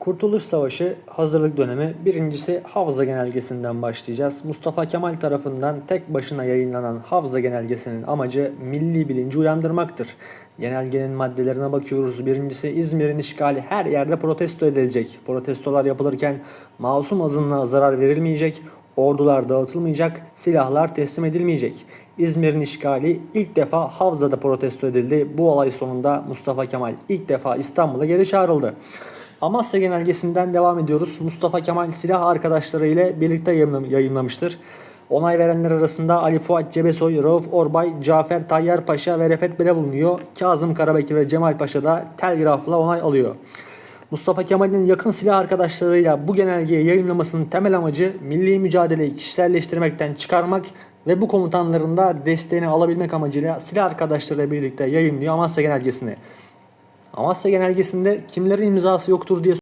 Kurtuluş Savaşı hazırlık dönemi birincisi Havza Genelgesi'nden başlayacağız. Mustafa Kemal tarafından tek başına yayınlanan Havza Genelgesi'nin amacı milli bilinci uyandırmaktır. Genelgenin maddelerine bakıyoruz. Birincisi İzmir'in işgali her yerde protesto edilecek. Protestolar yapılırken masum azınlığa zarar verilmeyecek, ordular dağıtılmayacak, silahlar teslim edilmeyecek. İzmir'in işgali ilk defa Havza'da protesto edildi. Bu olay sonunda Mustafa Kemal ilk defa İstanbul'a geri çağrıldı. Amasya Genelgesi'nden devam ediyoruz. Mustafa Kemal silah arkadaşları ile birlikte yayınlam- yayınlamıştır. Onay verenler arasında Ali Fuat Cebesoy, Rauf Orbay, Cafer Tayyar Paşa ve Refet Bele bulunuyor. Kazım Karabekir ve Cemal Paşa da telgrafla onay alıyor. Mustafa Kemal'in yakın silah arkadaşlarıyla bu genelgeyi yayınlamasının temel amacı milli mücadeleyi kişiselleştirmekten çıkarmak ve bu komutanların da desteğini alabilmek amacıyla silah arkadaşlarıyla birlikte yayınlıyor Amasya Genelgesi'ni. Amasya Genelgesi'nde kimlerin imzası yoktur diye